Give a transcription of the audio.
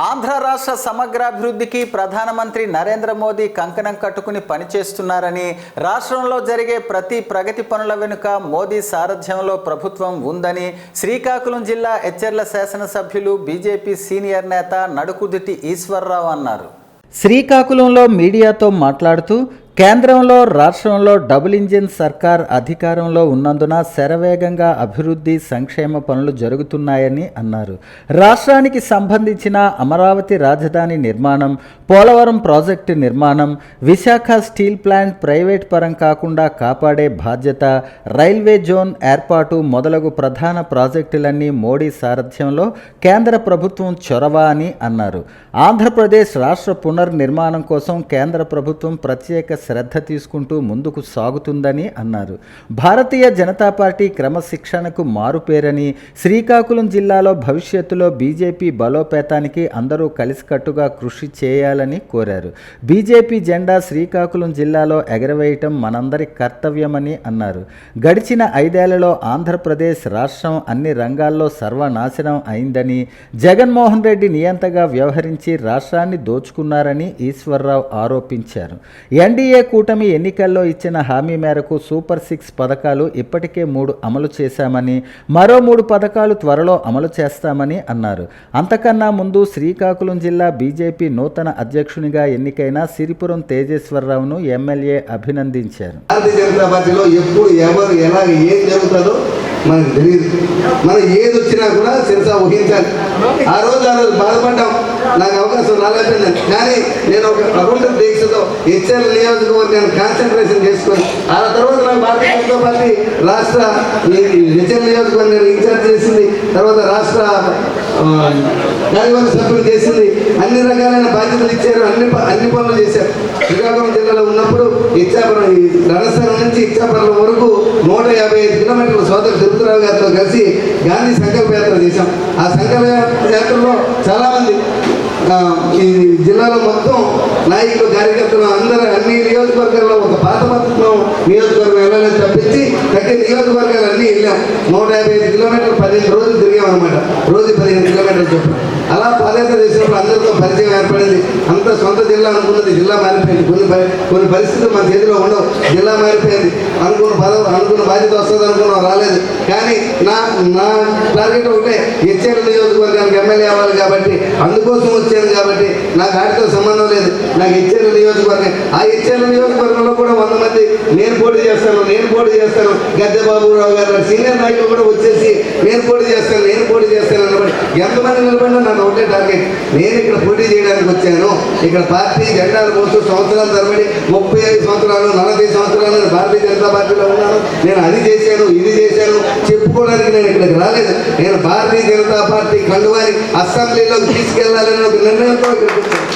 ఆంధ్ర రాష్ట్ర సమగ్రాభివృద్ధికి ప్రధానమంత్రి నరేంద్ర మోదీ కంకణం కట్టుకుని పనిచేస్తున్నారని రాష్ట్రంలో జరిగే ప్రతి ప్రగతి పనుల వెనుక మోదీ సారథ్యంలో ప్రభుత్వం ఉందని శ్రీకాకుళం జిల్లా ఎచ్చెర్ల శాసనసభ్యులు బీజేపీ సీనియర్ నేత నడుకుదిటి ఈశ్వర్రావు అన్నారు. శ్రీకాకుళంలో మీడియాతో మాట్లాడుతూ కేంద్రంలో రాష్ట్రంలో డబుల్ ఇంజిన్ సర్కార్ అధికారంలో ఉన్నందున శరవేగంగా అభివృద్ధి సంక్షేమ పనులు జరుగుతున్నాయని అన్నారు. రాష్ట్రానికి సంబంధించిన అమరావతి రాజధాని నిర్మాణం పోలవరం ప్రాజెక్టు నిర్మాణం విశాఖ స్టీల్ ప్లాంట్ ప్రైవేట్ పరం కాకుండా కాపాడే బాధ్యత రైల్వే జోన్ ఏర్పాటు మొదలగు ప్రధాన ప్రాజెక్టులన్నీ మోడీ సారథ్యంలో కేంద్ర ప్రభుత్వం చొరవ అని అన్నారు. ఆంధ్రప్రదేశ్ రాష్ట్ర పునర్నిర్మాణం కోసం కేంద్ర ప్రభుత్వం ప్రత్యేక శ్రద్ధ తీసుకుంటూ ముందుకు సాగుతుందని అన్నారు. భారతీయ జనతా పార్టీ క్రమశిక్షణకు మారుపేరని శ్రీకాకుళం జిల్లాలో భవిష్యత్తులో బీజేపీ బలోపేతానికి అందరూ కలిసికట్టుగా కృషి చేయాలని కోరారు. బీజేపీ జెండా శ్రీకాకుళం జిల్లాలో ఎగరవేయటం మనందరి కర్తవ్యమని అన్నారు. గడిచిన ఐదేళ్ళలో ఆంధ్రప్రదేశ్ రాష్ట్రం అన్ని రంగాల్లో సర్వనాశనం అయిందని జగన్మోహన్ రెడ్డి నియంతగా వ్యవహరించి రాష్ట్రాన్ని దోచుకున్నారని ఈశ్వర్రావు ఆరోపించారు. ఎన్డీఏ కూటమి ఎన్నికల్లో ఇచ్చిన హామీ మేరకు సూపర్ సిక్స్ పథకాలు ఇప్పటికే మూడు అమలు చేశామని మరో మూడు పథకాలు త్వరలో అమలు చేస్తామని అన్నారు. అంతకన్నా ముందు శ్రీకాకుళం జిల్లా బీజేపీ నూతన అధ్యక్షునిగా ఎన్నికైన సిరిపురం తేజేశ్వరరావును ఎమ్మెల్యే అభినందించారు. భారతీయ జనతా పార్టీలో ఎప్పుడు ఎవరు ఎలా ఏం జరుగుతుందో మనకు తెలియదు. మనం ఏది వచ్చినా కూడా శిరస ఊహించాలి. ఆ రోజు ఆ రోజు బాధపడ్డాం. నాకు అవకాశం రాలేదండి కానీ నేను ఒక ప్రభుత్వ దీక్షతో హెచ్ఎల్ నియోజకవర్గాన్ని కాన్సన్ట్రేషన్ చేసుకొని ఆ తర్వాత నాకు భారతీయ జనతా పార్టీ రాష్ట్ర హెచ్ఎల్ నియోజకవర్గాన్ని ఇన్ఛార్జ్ చేసింది తర్వాత రాష్ట్ర కార్యవర్గ సభ్యులు చేసింది అన్ని రకాలైన బాధ్యతలు ఇచ్చారు అన్ని అన్ని పనులు చేశారు. శ్రీకాకుళం జిల్లాలో ఉన్నప్పుడు ఇచ్చాపురం ఈ నుంచి ఇచ్చాపురం వరకు నూట యాభై ఐదు కిలోమీటర్ల సోదరు తిరుపతిరావు గారితో కలిసి గాంధీ సంకల్ప యాత్ర చేశాం. ఆ సంకల్ప యాత్రలో చాలామంది ఈ జిల్లాలో మొత్తం నాయకులు కార్యకర్తలు అందరూ అన్ని నియోజకవర్గాల్లో ఒక పాత పథకం నియోజకవర్గం వెళ్ళాలని తప్పించి తగ్గిన నియోజకవర్గాలు అన్నీ వెళ్ళాం. నూట యాభై ఐదు కిలోమీటర్లు పదిహేను రోజులు తిరిగాం అనమాట రోజు పదిహేను కిలోమీటర్లు చెప్పాం అలా పాదయాత్ర చేసినప్పుడు అందరితో పరిచయం ఏర్పడింది. అంత సొంత జిల్లా అనుకున్నది. జిల్లా మారిపోయింది. కొన్ని కొన్ని పరిస్థితులు మన చేతిలో ఉండవు. జిల్లా మారిపోయింది. అనుకున్న పదవి అనుకున్న బాధ్యత వస్తుంది అనుకున్నాం. రాలేదు. కానీ నా నా టార్గెట్ ఒకటే. హెచ్ఎల్ నియోజకవర్గానికి ఎమ్మెల్యే అవ్వాలి కాబట్టి అందుకోసం వచ్చాను కాబట్టి నాకు వాటితో సంబంధం లేదు. నాకు హెచ్ఎల్ నియోజకవర్గం ఆ హెచ్ఎల్ నియోజకవర్గంలో కూడా వంద మంది నేను పోటీ చేస్తాను నేను పోటీ చేస్తాను. గద్దె బాబురావు గారు సీనియర్ నాయకులు కూడా వచ్చేసి నేను పోటీ చేస్తాను నేను పోటీ చేస్తాను అన్నమాట. ఎంతమంది నిలబడినా నాకు ఒకటే టార్గెట్. నేను ఇక్కడ పోటీ చేయడానికి వచ్చాను. ఇక్కడ పార్టీ జెండాలు పోస్తూ సంవత్సరాల తరబడి ముప్పై ఐదు సంవత్సరాలు నలభై సంవత్సరాలు నేను భారతీయ జనతా పార్టీలో ఉన్నాను. నేను అది చేశాను ఇది చేశాను. చెప్పుకోవడానికి నేను ఇక్కడికి రాలేదు. నేను భారతీయ జనతా పార్టీ కండువాని అసెంబ్లీలోకి తీసుకెళ్ళాలని ఒక నిర్ణయంతో ఇక్కడికి వచ్చాను.